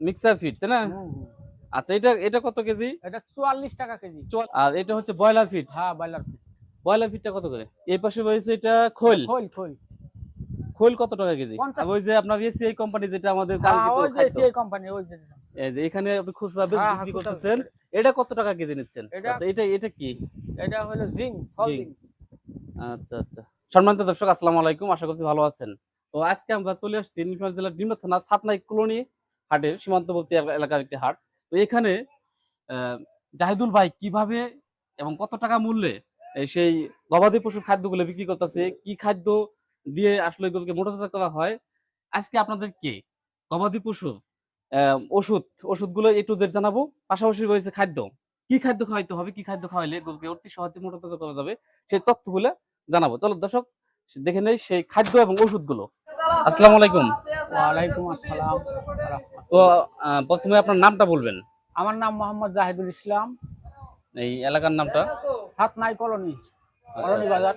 Mixer fit তাই না। আচ্ছা এটা এটা কত কেজি? এটা চুয়াল্লিশ টাকা কেজি। আর এটা হচ্ছে ব্রয়লার ফিট হ্যাঁ ব্রয়লার ব্রয়লার ফিটটা কত করে? এই পাশে রয়েছে এটা খোল। খোল খোল। খোল কত টাকা কেজি? আর ওই যে আপনার এসিআই কোম্পানি যেটা আমাদের হ্যাঁ, কালকে তো ওই যে খাদ্য। সেই কোম্পানি ওই যে এই যে এখানে আপনি খুচরা বেশ হ্যাঁ, বিক্রি করতেছেন। এটা কত টাকা কেজি নিচ্ছেন? আচ্ছা এটা এটা কি? এটা হলো জিং সল জিং। আচ্ছা আচ্ছা। সম্মানিত দর্শক আসসালামু আলাইকুম। আশা করছি ভালো আছেন। তো আজকে আমরা চলে আসছি নীলফামারী জেলার ডিমনা থানা সাতনাই কলোনি হাটের সীমান্তবর্তী এলাকার একটি হাট। তো এখানে জাহিদুল ভাই কীভাবে এবং কত টাকা মূল্যে সেই গবাদি পশুর খাদ্যগুলো বিক্রি করতেছে কি খাদ্য দিয়ে আসলে এগুলোকে মোটাতাজা করা হয়? আজকে আপনাদেরকে গবাদি আহ, ওষুধ ওষুধগুলো একটু জেড জানাব। পাশাপাশি রয়েছে খাদ্য। কি খাদ্য খাওয়াইতে হবে কি খাদ্য খাওয়াইলে গরুকে অতি সহজে মোটাতাজা করা যাবে সেই তথ্যগুলো জানাব। চলো দর্শক দেখে নেই সেই খাদ্য এবং ওষুধগুলো। আসসালামু আলাইকুম। ওয়ালাইকুম আসসালাম। তো প্রথমে আপনার নামটা বলবেন। আমার নাম মোহাম্মদ জাহিদুল ইসলাম। এই এলাকার নামটা? সাতনাই কলোনি কলোনি বাজার।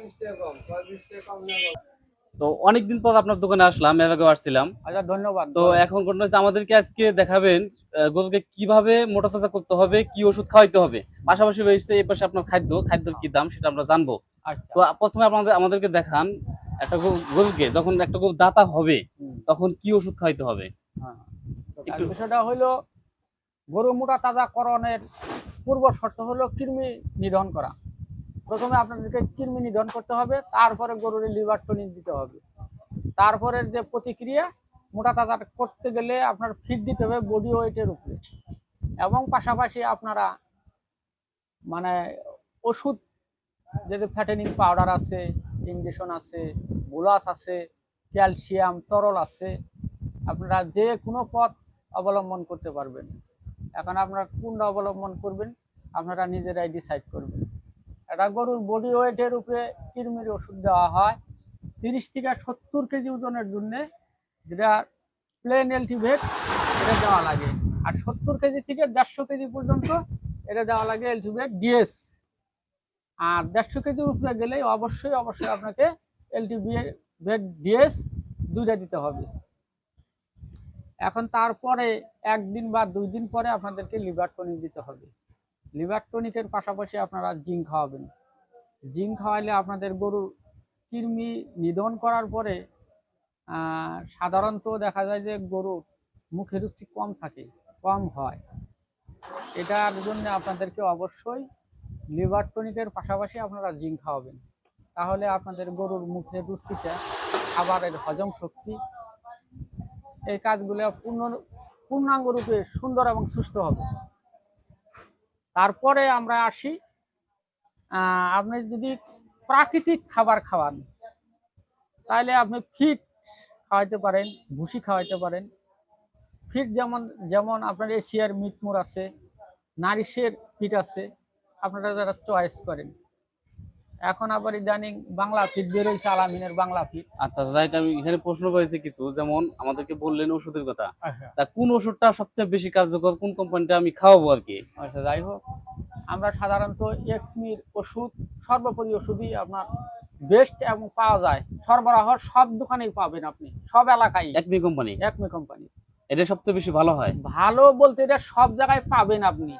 তো অনেকদিন পর আপনার দোকানে আসলাম এর আসছিলাম। আচ্ছা ধন্যবাদ। তো এখন ঘটনা হচ্ছে আমাদেরকে আজকে দেখাবেন গরুকে কীভাবে মোটা তাজা করতে হবে কি ওষুধ খাওয়াইতে হবে। পাশাপাশি রয়েছে এই পাশে আপনার খাদ্য খাদ্যের কি দাম সেটা আমরা জানব। তো প্রথমে আপনাদের আমাদেরকে দেখান একটা গরু- গরুকে যখন একটা গরু দাতা হবে তখন কি ওষুধ খাওয়াইতে হবে? হ্যাঁ। বিষয়টা হলো গরু মোটা তাজাকরণের পূর্ব শর্ত হলো কৃমি নিধন করা। প্রথমে আপনাদেরকে কৃমি নিধন করতে হবে তারপরে গরুর লিভার টনিক দিতে হবে। তারপরের যে প্রতিক্রিয়া মোটা তাজা করতে গেলে আপনার ফিট দিতে হবে বডি ওয়েটের উপরে। এবং পাশাপাশি আপনারা মানে ওষুধ যদি ফ্যাটেনিং পাউডার আছে ইঞ্জেকশন আছে বুলাস আছে ক্যালসিয়াম তরল আছে, আপনারা যে কোনো পথ অবলম্বন করতে পারবেন। এখন আপনারা কোনটা অবলম্বন করবেন, আপনারা নিজেরাই ডিসাইড করবেন। একটা গরুর বডি ওয়েটের উপরে কৃমির ওষুধ দেওয়া হয়, তিরিশ থেকে সত্তর কেজি ওজনের জন্য যেটা প্লেন এলটিভেট এটা দেওয়া লাগে। আর সত্তর কেজি থেকে দেড়শো কেজি পর্যন্ত এটা দেওয়া লাগে এলটিভেট ডিএস আর দেড়শো কেজির উপরে গেলেই অবশ্যই অবশ্যই আপনাকে এলটিভেট ডিএস দুইটা দিতে হবে। এখন তারপরে একদিন বা দুই দিন পরে আপনাদেরকে লিভার টনিক দিতে হবে। লিভার টনিকের পাশাপাশি আপনারা জিঙ্ক খাওয়াবেন। জিঙ্ক খাওয়াইলে আপনাদের গরুর কৃমি নিধন করার পরে সাধারণত দেখা যায় যে গরুর মুখের রুচি কম থাকে, কম হয়। এটার জন্য আপনাদেরকে অবশ্যই লিভার টনিকের পাশাপাশি আপনারা জিঙ্ক খাওয়াবেন। তাহলে আপনাদের গরুর মুখে রুচিটা খাবারের হজম শক্তি, এই কাজগুলো পূর্ণ পূর্ণাঙ্গ রূপে সুন্দর এবং সুস্থ হবে। তারপরে আমরা আসি আপনি যদি প্রাকৃতিক খাবার খাওয়ান, তাহলে আপনি ফিট খাওয়াইতে পারেন, ভুসি খাওয়াইতে পারেন। ফিট যেমন যেমন আপনার এশিয়ার মিটমুর আছে, নারিশের ফিট আছে আপনারা যারা চয়েস করেন। এখন আবার ইদানিং বাংলা ফিট বেরোইছে আলামিনের বাংলা ফিট আচ্ছা যাইটা আমি এখানে প্রশ্ন করেছি কিছু। যেমন আমাদেরকে বললেন ওষুধের কথা। তা কোন ওষুধটা সবচেয়ে বেশি কার্যকর? কোন কোম্পানিটা আমি খাওয়াবো আর কি? আচ্ছা যাই হোক আমরা সাধারণত একমির ওষুধ সর্বোপরি ওষুধই আপনার বেস্ট এবং পাওয়া যায়। সরবরাহ সব দোকানেই পাবেন আপনি সব এলাকায়। একমি কোম্পানি একমি কোম্পানি এটা সবচেয়ে বেশি ভালো হয়? ভালো বলতে এটা সব জায়গায় পাবেন আপনি।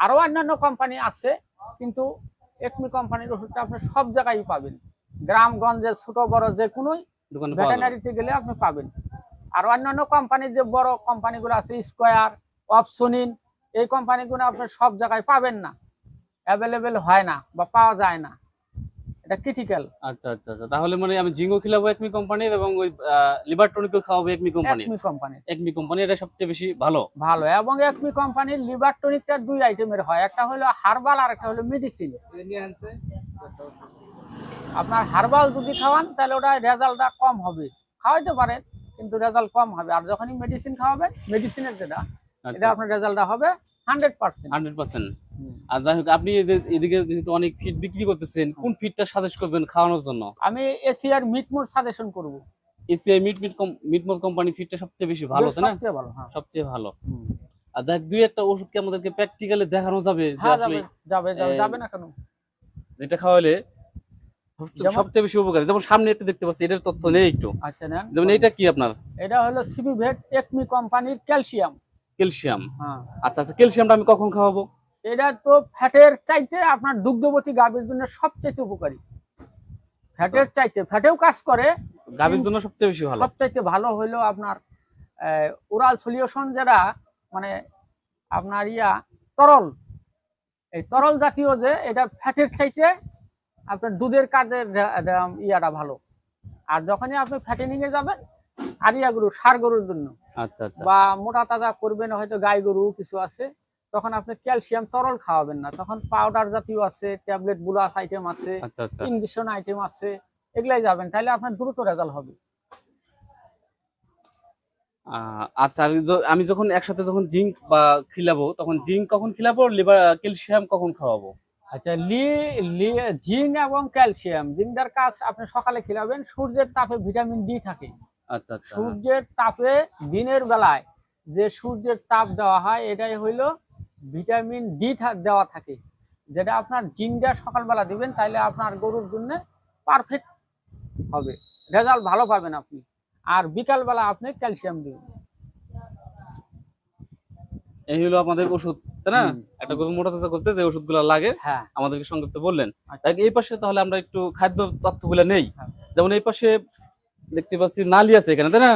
আরও অন্যান্য কোম্পানি আছে কিন্তু একমি কোম্পানির ওষুধটা আপনি সব জায়গায় পাবেন। গ্রামগঞ্জে ছোট বড় যে যাবে। ভেটেনারিতে গেলে আপনি পাবেন। আর অন্যান্য কোম্পানির যে বড় কোম্পানিগুলো আছে স্কোয়ার অপশনিন এই কোম্পানিগুলো আপনি সব জায়গায় পাবেন না। অ্যাভেলেবেল হয় না বা পাওয়া যায় না। এটা ক্রিটিক্যাল আচ্ছা আচ্ছা আচ্ছা। তাহলে মানে আমি জিঙ্গো খিলাবো একমি কোম্পানির এবং ওই লিভার টনিকও খাওয়াবো একমি কোম্পানির একমি কোম্পানির একমি কোম্পানি এটা সবচেয়ে বেশি ভালো। ভালো। এবং একমি কোম্পানির লিভার টনিকটা দুই আইটেমের হয়। একটা হলো হার্বাল আর একটা হলো মেডিসিন আপনার হার্বাল যদি খাওয়ান তাহলে ওটা রেজাল্টটা কম হবে। খাওয়াইতে পারেন কিন্তু রেজাল্ট কম হবে। আর যখনই মেডিসিন খাওয়াবেন মেডিসিনের যেটা এটা আচ্ছা আপনার রেজাল্টটা হবে হান্ড্রেড পার্সেন্ট হান্ড্রেড পার্সেন্ট আর যাই হোক আপনি যে এদিকে যেহেতু অনেক ফিট বিক্রি করতেছেন কোন ফিটটা সাজেস্ট করবেন খাওয়ানোর জন্য? আমি এশিয়ার মিটমোর সাজেশন করব। ACI meat meat meat more company ফিটটা সবচেয়ে বেশি ভালো তাই না? সবচেয়ে ভালো হ্যাঁ। সবচেয়ে ভালো। আর যাই দুই একটা ওষুধ কি আমাদেরকে প্র্যাকটিক্যালি দেখানো যাবে হ্যাঁ যাবে যাবে যাবে না কেন? যেটা খাওয়ালে সবচেয়ে- বেশি উপকারী। যেমন সামনে একটা দেখতে পাচ্ছি এটার তথ্য নেই একটু। আচ্ছা নেন। যেমন এটা কি আপনার? এটা হলো সিবিভেট একমি কোম্পানির ক্যালসিয়াম ক্যালসিয়াম হ্যাঁ। আচ্ছা আচ্ছা ক্যালসিয়ামটা আমি কখন খাওয়াবো? এটা তো ফ্যাটের চাইতে আপনার দুগ্ধবতী গাভীর জন্য সবচাইতে উপকারী। ফ্যাটের চাইতে ফ্যাটেও কাজ করে গাভীর জন্য সবচেয়ে বেশি ভালো। সবচাইতে ভালো হইল আপনার ওরাল সলিউশন যারা মানে আপনার ইয়া তরল। এই তরল জাতীয় যে এটা ফ্যাটের চাইতে আপনার দুধের কাজের ইয়াটা ভালো। আর যখনই আপনি ফ্যাটেনিং এ যাবেন আরিয়া গরু সার গরুর জন্য। আচ্ছা আচ্ছা। বা মোটা তাজা করবেন হয়তো গাই গরু কিছু আছে তখন আপনি ক্যালসিয়াম তরল খাওয়াবেন না। তখন পাউডার জাতীয় আছে ট্যাবলেট বুলাস আইটেম আছে আচ্ছা আচ্ছা। ইঞ্জেকশন আইটেম আছে এগুলাই যাবেন তাহলে আপনার দ্রুত রেজাল্ট হবে। আচ্ছা আমি যখন একসাথে যখন জিঙ্ক বা খিলাবো তখন জিঙ্ক কখন খিলাবো লিভার ক্যালসিয়াম কখন খাওয়াবো? আচ্ছা লি লি জিঙ্ক এবং ক্যালসিয়াম জিঙ্কটার কাজ আপনি সকালে খিলাবেন সূর্যের তাপে ভিটামিন ডি থাকে। আচ্ছা আচ্ছা। সূর্যের তাপে দিনের বেলায় যে সূর্যের তাপ দেওয়া হয় এটাই হইল ভিটামিন ডি দেওয়া থাকে। যেটা আপনার জিঙ্কটা সকালবেলা দিবেন তাহলে আপনার গরুর জন্য পারফেক্ট হবে। রেজাল্ট ভালো পাবেন আপনি। আর বিকালবেলা আপনি ক্যালসিয়াম দিবেন। এই হলো আমাদের ওষুধ তাই না? একটা গরু মোটা তাজা করতে যে ওষুধগুলো লাগে হ্যাঁ। আমাদেরকে সংক্ষিপ্ত বললেন। আচ্ছা। এই পাশে তাহলে আমরা একটু খাদ্য তথ্যগুলো নেই। হ্যাঁ। যেমন এই পাশে দেখতে পাচ্ছি নালি আছে এখানে তাই না?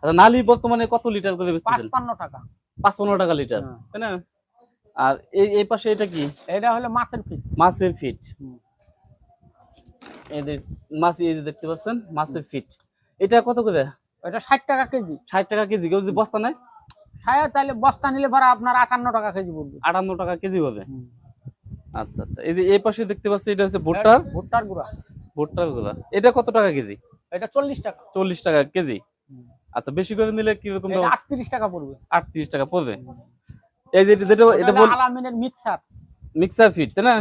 আচ্ছা নালি বর্তমানে কত লিটার করে পাঁচপান্ন টাকা। পাঁচ পনেরো টাকা লিটার হ্যাঁ। তাই না? আর এই এই পাশে এটা কি? এটা হলো মাছের ফিট। মাছের ফিট। যে মাছ এই যে দেখতে পাচ্ছেন মাছের ফিট। এটা কত করে? এটা ষাট টাকা কেজি। ষাট টাকা কেজি। কেউ যদি বস্তা নেয়? সায়া তাহলে বস্তা নিলে পরে আপনার আটান্ন টাকা কেজি পড়বে। আটান্ন টাকা কেজি হবে। আচ্ছা আচ্ছা। এই যে এই পাশে দেখতে পাচ্ছি এটা হচ্ছে ভুট্টার। ভুট্টার গুঁড়া। ভুট্টারগুলা এটা কত টাকা কেজি? এটা চল্লিশ টাকা। চল্লিশ টাকা কেজি। আচ্ছা বেশি করে নিলে কীরকম আটত্রিশ টাকা পড়বে। আটত্রিশ টাকা পড়বে। এই যে এটা- যেটা এটা বল আলামিনের মিক্সার। মিক্সার ফিট তাই না?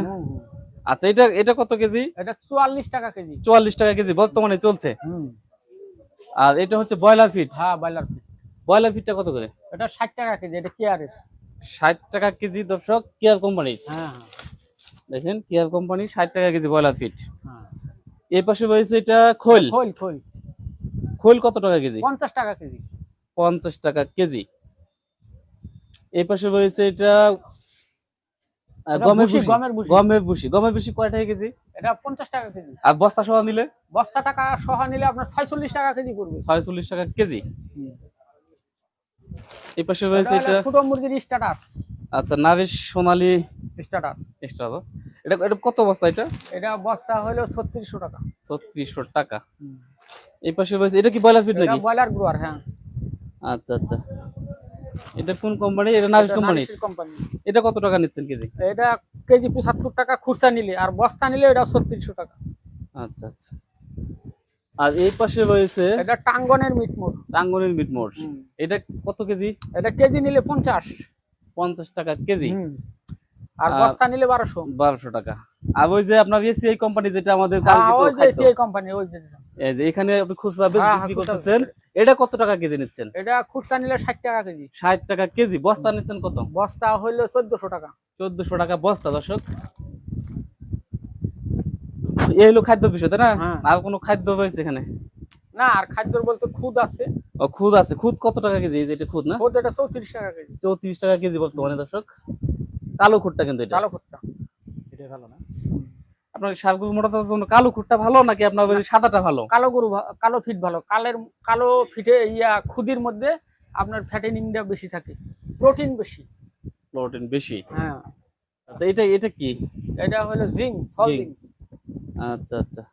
আচ্ছা এটা এটা কত কেজি? এটা চুয়াল্লিশ টাকা কেজি। চুয়াল্লিশ টাকা কেজি বর্তমানে চলছে। আর এটা হচ্ছে ব্রয়লার ফিট? হ্যাঁ ব্রয়লার ফিট। ব্রয়লার ফিটটা কত করে? এটা ষাট টাকা কেজি এটা কেয়ারের ষাট টাকা কেজি দর্শক কেয়ার কোম্পানির। হ্যাঁ দেখেন কেয়ার কোম্পানি ষাট টাকা কেজি ব্রয়লার ফিট। হ্যাঁ। এই পাশে রয়েছে এটা খোল। খোল খোল। খোল কত টাকা কেজি? পঞ্চাশ টাকা কেজি। পঞ্চাশ টাকা কেজি। এই পাশে রয়েছে এটা গমের ভুসি, গমের ভুসি। গমের ভুসি। কয় টাকা কেজি? এটা পঞ্চাশ টাকা কেজি। আর বস্তা সহ নিলে? বস্তা টাকা সহ নিলে আপনার ছয়চল্লিশ টাকা কেজি পড়বে। টাকা কেজি? এই পাশে রয়েছে এটা এটা ছোট মুরগির স্ট্যাটাস আচ্ছা সোনালি স্ট্যাটাস এটা এটা কত বস্তা এটা? এটা বস্তা হলো ছত্রিশশো টাকা। ছত্রিশশো টাকা। এই পাশে রয়েছে এটা কি নাকি? গ্রোয়ার হ্যাঁ। আচ্ছা আচ্ছা। এটা কোন কোম্পানি এটা কোম্পানি কোম্পানি এটা কত টাকা নিচ্ছেন কেজি? এটা কেজি পঁচাত্তর টাকা খুচরা নিলে আর বস্তা নিলে এটা ছত্রিশশো টাকা। আচ্ছা আচ্ছা। আর এই পাশে রয়েছে এটা টাঙ্গনের মিটমোট। টাঙ্গনের মিট মোড় এটা কত কেজি? এটা কেজি নিলে পঞ্চাশ। পঞ্চাশ টাকা কেজি। আর বস্তা নিলে বারোশো। বারোশো টাকা। আর ওই যে আপনার এসিআই কোম্পানি যেটা আমাদের কাঙ্ক্ষিত ওই যে খাদ্য, কোম্পানি ওই যে। এই যে এখানে আপনি খুচরা হ্যাঁ, বিক্রি করতেছেন। এটা কত টাকা কেজি নিচ্ছেন? এটা খুচরা নিলে ষাট টাকা কেজি। ষাট টাকা কেজি। বস্তা নিচ্ছেন কত? বস্তা হইল চোদ্দশো টাকা। চোদ্দশো টাকা বস্তা দর্শক। এই হলো খাদ্য বিষয় তাই না? হ্যাঁ। আর কোনো খাদ্য রয়েছে এখানে? না আর খাদ্য বলতে খুদ আছে। ও খুদ আছে। খুদ কত টাকা কেজি? এটা খুদ না? খুদ এটা চৌত্রিশ টাকা কেজি। চৌত্রিশ টাকা কেজি বর্তমানে দর্শক। কালো খুদটা কিন্তু এটা। কালো খুদটা। এটা ভালো না? আপনার সারগুলো মোটা মোটাতার জন্য কালো খুঁটটা ভালো নাকি আপনার ওই সাদাটা ভালো? কালো গরু কালো ফিট ভালো। কালের কালো ফিটে ইয়া খুদির মধ্যে আপনার ফ্যাটেনিংটা বেশি থাকে। প্রোটিন বেশি। প্রোটিন বেশি। হ্যাঁ। আচ্ছা এটা এটা কি? এটা হলো। জিঙ্ক আচ্ছা আচ্ছা।